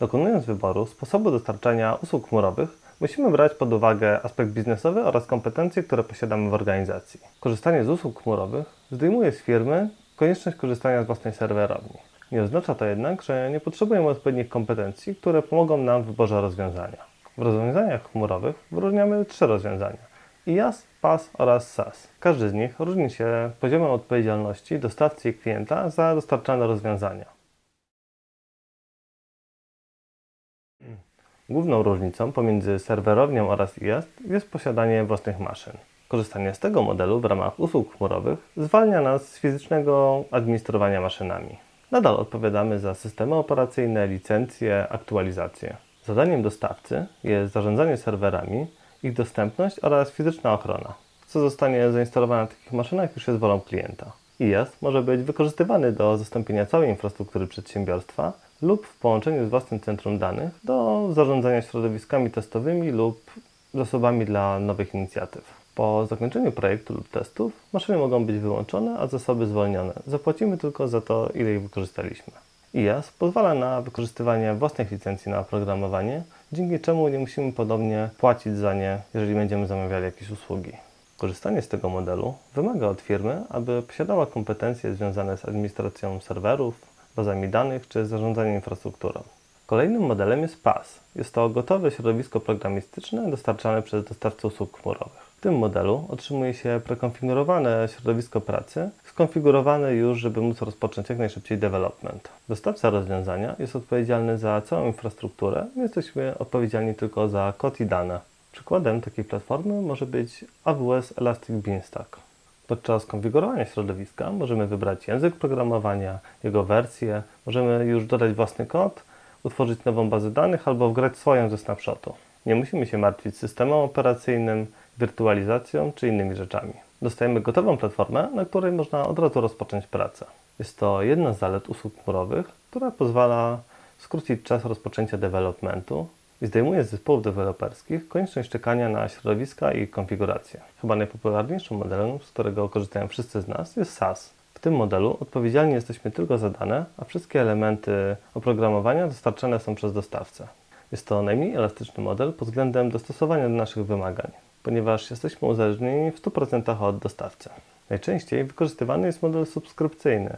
Dokonując wyboru sposobu dostarczania usług chmurowych, musimy brać pod uwagę aspekt biznesowy oraz kompetencje, które posiadamy w organizacji. Korzystanie z usług chmurowych zdejmuje z firmy konieczność korzystania z własnej serwerowni. Nie oznacza to jednak, że nie potrzebujemy odpowiednich kompetencji, które pomogą nam w wyborze rozwiązania. W rozwiązaniach chmurowych wyróżniamy trzy rozwiązania. IaaS, PaaS oraz SaaS. Każdy z nich różni się poziomem odpowiedzialności dostawcy i klienta za dostarczane rozwiązania. Główną różnicą pomiędzy serwerownią oraz IaaS jest posiadanie własnych maszyn. Korzystanie z tego modelu w ramach usług chmurowych zwalnia nas z fizycznego administrowania maszynami. Nadal odpowiadamy za systemy operacyjne, licencje, aktualizacje. Zadaniem dostawcy jest zarządzanie serwerami, ich dostępność oraz fizyczna ochrona. Co zostanie zainstalowane na takich maszynach już jest wolą klienta. IaaS może być wykorzystywany do zastąpienia całej infrastruktury przedsiębiorstwa lub w połączeniu z własnym centrum danych do zarządzania środowiskami testowymi lub zasobami dla nowych inicjatyw. Po zakończeniu projektu lub testów maszyny mogą być wyłączone, a zasoby zwolnione. Zapłacimy tylko za to, ile ich wykorzystaliśmy. IaaS pozwala na wykorzystywanie własnych licencji na oprogramowanie, dzięki czemu nie musimy podobnie płacić za nie, jeżeli będziemy zamawiali jakieś usługi. Korzystanie z tego modelu wymaga od firmy, aby posiadała kompetencje związane z administracją serwerów, bazami danych czy zarządzaniem infrastrukturą. Kolejnym modelem jest PaaS. Jest to gotowe środowisko programistyczne dostarczane przez dostawcę usług chmurowych. W tym modelu otrzymuje się prekonfigurowane środowisko pracy, skonfigurowane już, żeby móc rozpocząć jak najszybciej development. Dostawca rozwiązania jest odpowiedzialny za całą infrastrukturę, my jesteśmy odpowiedzialni tylko za kod i dane. Przykładem takiej platformy może być AWS Elastic Beanstalk. Podczas konfigurowania środowiska możemy wybrać język programowania, jego wersję, możemy już dodać własny kod, utworzyć nową bazę danych albo wgrać swoją ze snapshotu. Nie musimy się martwić systemem operacyjnym, wirtualizacją czy innymi rzeczami. Dostajemy gotową platformę, na której można od razu rozpocząć pracę. Jest to jedna z zalet usług chmurowych, która pozwala skrócić czas rozpoczęcia developmentu i zdejmuje z zespołów deweloperskich konieczność czekania na środowiska i konfigurację. Chyba najpopularniejszym modelem, z którego korzystają wszyscy z nas, jest SaaS. W tym modelu odpowiedzialni jesteśmy tylko za dane, a wszystkie elementy oprogramowania dostarczane są przez dostawcę. Jest to najmniej elastyczny model pod względem dostosowania do naszych wymagań, ponieważ jesteśmy uzależnieni w 100% od dostawcy. Najczęściej wykorzystywany jest model subskrypcyjny,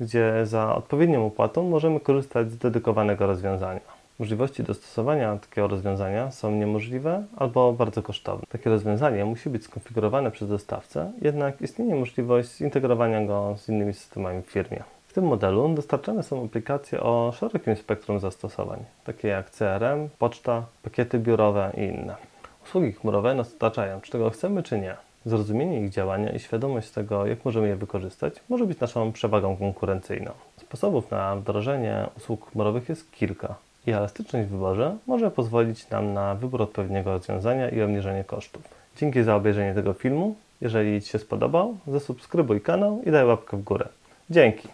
gdzie za odpowiednią opłatą możemy korzystać z dedykowanego rozwiązania. Możliwości dostosowania takiego rozwiązania są niemożliwe albo bardzo kosztowne. Takie rozwiązanie musi być skonfigurowane przez dostawcę, jednak istnieje możliwość zintegrowania go z innymi systemami w firmie. W tym modelu dostarczane są aplikacje o szerokim spektrum zastosowań, takie jak CRM, poczta, pakiety biurowe i inne. Usługi chmurowe nas otaczają, czy tego chcemy, czy nie. Zrozumienie ich działania i świadomość tego, jak możemy je wykorzystać, może być naszą przewagą konkurencyjną. Sposobów na wdrożenie usług chmurowych jest kilka i elastyczność w wyborze może pozwolić nam na wybór odpowiedniego rozwiązania i obniżenie kosztów. Dzięki za obejrzenie tego filmu. Jeżeli Ci się spodobał, zasubskrybuj kanał i daj łapkę w górę. Dzięki!